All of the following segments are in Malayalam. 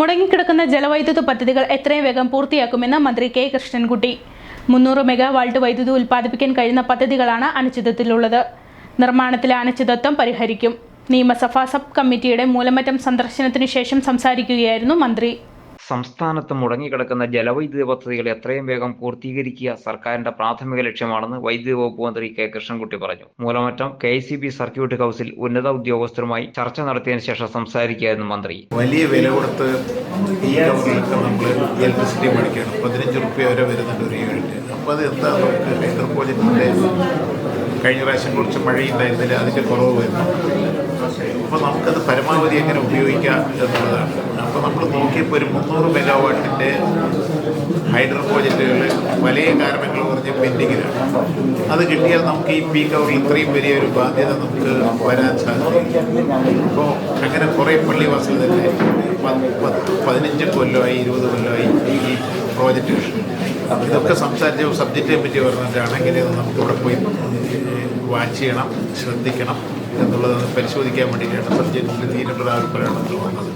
മുടങ്ങിക്കിടക്കുന്ന ജലവൈദ്യുത പദ്ധതികൾ എത്രയും വേഗം പൂർത്തിയാക്കുമെന്ന് മന്ത്രി കെ കൃഷ്ണൻകുട്ടി. മുന്നൂറ് മെഗാവാൾട്ട് വൈദ്യുതി ഉൽപ്പാദിപ്പിക്കാൻ കഴിയുന്ന പദ്ധതികളാണ് അനിശ്ചിതത്വത്തിലുള്ളത് നിർമ്മാണത്തിലെ അനിശ്ചിതത്വം പരിഹരിക്കും. നിയമസഭാ സബ് കമ്മിറ്റിയുടെ മൂലമറ്റം സന്ദർശനത്തിനു ശേഷം സംസാരിക്കുകയായിരുന്നു മന്ത്രി. സംസ്ഥാനത്ത് മുടങ്ങിക്കിടക്കുന്ന ജലവൈദ്യുത പദ്ധതികൾ എത്രയും വേഗം പൂർത്തീകരിക്കുക സർക്കാരിന്റെ പ്രാഥമിക ലക്ഷ്യമാണെന്ന് വൈദ്യുതി വകുപ്പ് മന്ത്രി കെ കൃഷ്ണൻകുട്ടി പറഞ്ഞു. മൂലമറ്റം കെ സർക്യൂട്ട് ഹൗസിൽ ഉന്നത ഉദ്യോഗസ്ഥരുമായി ചർച്ച നടത്തിയതിനു ശേഷം സംസാരിക്കുകയായിരുന്നു മന്ത്രി. വലിയ വില കൊടുത്ത് ഈ ഇലക്ട്രിസിറ്റി മേടിക്കണം പതിനഞ്ച് റുപ്യ വരെ വരുന്നുണ്ട് ഒരു യൂണിറ്റ് അപ്പോൾ അത് എന്താ നമുക്ക് കഴിഞ്ഞ പ്രാവശ്യം കുറച്ച് മഴയുണ്ടായിരുന്നില്ല അതിന്റെ കുറവ് വരുന്നു. അപ്പോൾ നമുക്കത് പരമാവധി എങ്ങനെ ഉപയോഗിക്കാം എന്നുള്ളതാണ്. അപ്പോൾ നമ്മൾ നോക്കിയപ്പോൾ ഒരു മുന്നൂറ് മെഗാവാട്ടിന്റെ ഹൈഡ്രോ പ്രോജക്റ്റുകൾ വലിയ കാരണങ്ങൾ പറഞ്ഞ് പെൻഡിങ്ങിലാണ്. അത് കിട്ടിയാൽ നമുക്ക് ഈ പീക്ക് അവറിൽ ഇത്രയും വലിയ ഒരു ബാധ്യത നമുക്ക് വരാൻ സാധിക്കും. അപ്പോൾ അങ്ങനെ കുറേ പള്ളിവാസികൾ തന്നെ പത്ത് പതിനഞ്ച് കൊല്ലമായി ഇരുപത് കൊല്ലമായി ഈ പ്രോജക്റ്റ് ഇതൊക്കെ സംസാരിച്ച സബ്ജക്റ്റിനെ പറ്റി പറഞ്ഞിട്ടാണെങ്കിൽ നമുക്ക് ഇവിടെ പോയി വാച്ച് ചെയ്യണം ശ്രദ്ധിക്കണം എന്നുള്ളത് പരിശോധിക്കാൻ വേണ്ടിയിട്ടാണ് സബ്ജക്റ്റിൽ പ്രകടനത്തിൽ വന്നത്.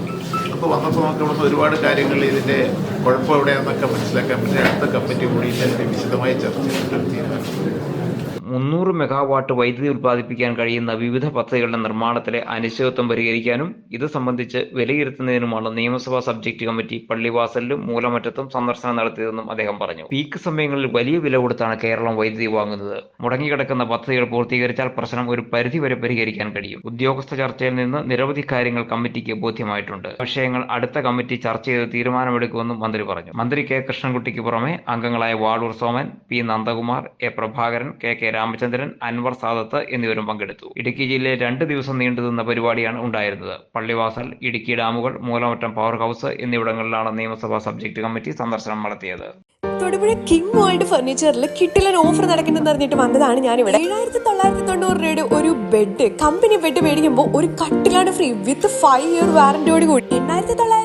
അപ്പോൾ വന്നപ്പോൾ നമുക്ക് ഇവിടുന്ന് ഒരുപാട് കാര്യങ്ങൾ ഇതിന്റെ കുഴപ്പം എവിടെയാണെന്നൊക്കെ മനസ്സിലാക്കാൻ പറ്റി അടുത്ത കമ്മിറ്റി കൂടിയിട്ട് വിശദമായി ചർച്ച ചെയ്തിട്ട് തീരുമാനിച്ചു. മുന്നൂറ് മെഗാവാട്ട് വൈദ്യുതി ഉൽപ്പാദിപ്പിക്കാൻ കഴിയുന്ന വിവിധ പദ്ധതികളുടെ നിർമ്മാണത്തിലെ അനിശ്ചിതത്വം പരിഹരിക്കാനും ഇത് സംബന്ധിച്ച് വിലയിരുത്തുന്നതിനുമാണ് നിയമസഭാ സബ്ജക്ട് കമ്മിറ്റി പള്ളിവാസലിലും മൂലമറ്റത്തും സന്ദർശനം നടത്തിയതെന്നും അദ്ദേഹം പറഞ്ഞു. പീക്ക് സമയങ്ങളിൽ വലിയ വില കൊടുത്താണ് കേരളം വൈദ്യുതി വാങ്ങുന്നത്. മുടങ്ങിക്കിടക്കുന്ന പദ്ധതികൾ പൂർത്തീകരിച്ചാൽ പ്രശ്നം ഒരു പരിധിവരെ പരിഹരിക്കാൻ കഴിയും. ഉദ്യോഗസ്ഥ ചർച്ചയിൽ നിന്ന് നിരവധി കാര്യങ്ങൾ കമ്മിറ്റിക്ക് ബോധ്യമായിട്ടുണ്ട്. വിഷയങ്ങൾ അടുത്ത കമ്മിറ്റി ചർച്ച ചെയ്ത് തീരുമാനമെടുക്കുമെന്നും മന്ത്രി പറഞ്ഞു. മന്ത്രി കെ കൃഷ്ണൻകുട്ടിക്ക് പുറമെ അംഗങ്ങളായ Valoor Soman P Nandakumar A Prabhakaran K K Ramachandran Anwar Sadath എന്നിവരും പങ്കെടുത്തു. ഇടുക്കി ജില്ലയിൽ രണ്ട് ദിവസം നീണ്ടുനിന്ന പരിപാടിയാണ് ഉണ്ടായിരുന്നത്. പള്ളിവാസൽ ഇടുക്കി ഡാമുകൾ മൂലമറ്റം പവർ ഹൗസ് എന്നിവിടങ്ങളിലാണ് നിയമസഭാ സബ്ജക്ട് കമ്മിറ്റി സന്ദർശനം നടത്തിയത്. തൊടുപുഴ കിങ് വേൾഡ് ഫർണിച്ചറിൽ കിട്ടിലൻ ഓഫർ നടക്കുന്നെന്ന് അറിഞ്ഞിട്ട് വന്നതാണ് ഞാൻ ഇവിടെ ഏഴായിരത്തി തൊള്ളായിരത്തി തൊണ്ണൂറ് രൂപയുടെ ഒരു ബെഡ് കമ്പനി ബെഡ് മേടിക്കുമ്പോൾ ഒരു കട്ടിലാണ് ഫ്രീ വിത്ത് ഫൈവ് ഇയർ വാറന്റിയോട് കൂടി. എണ്ണായിരത്തി തൊള്ളായിരം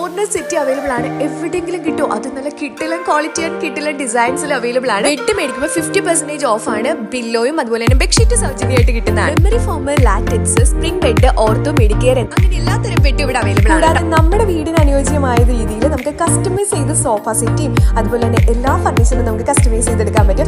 കോർണർ സെറ്റ് അവൈലബിൾ ആണ്. എവിടെയെങ്കിലും കിട്ടും? അത് നല്ല കിട്ടിലും ക്വാളിറ്റി ആൻഡ് കിട്ടിലും ഡിസൈൻസിൽ അവൈലബിൾ ആണ്. ബെഡ് മേടിക്കുമ്പോൾ ഫിഫ്റ്റി പെർസെന്റേജ് ഓഫ് ആണ് ബില്ലോയും അതുപോലെ തന്നെ ബെഡ്ഷീറ്റ് സൗജന്യമായിട്ട് കിട്ടുന്നതാണ്. Memory foam latex spring bed ortho medicare അങ്ങനെ എല്ലാത്തരം ബെഡ് ഇവിടെ അവൈലബിൾ ആണ്. നമ്മുടെ വീടിന് അനുയോജ്യമായ രീതിയിൽ നമുക്ക് കസ്റ്റമൈസ് ചെയ്ത സോഫ സെറ്റും അതുപോലെ തന്നെ എല്ലാ ഫർണിച്ചറും നമുക്ക് കസ്റ്റമൈസ് ചെയ്തെടുക്കാൻ പറ്റും.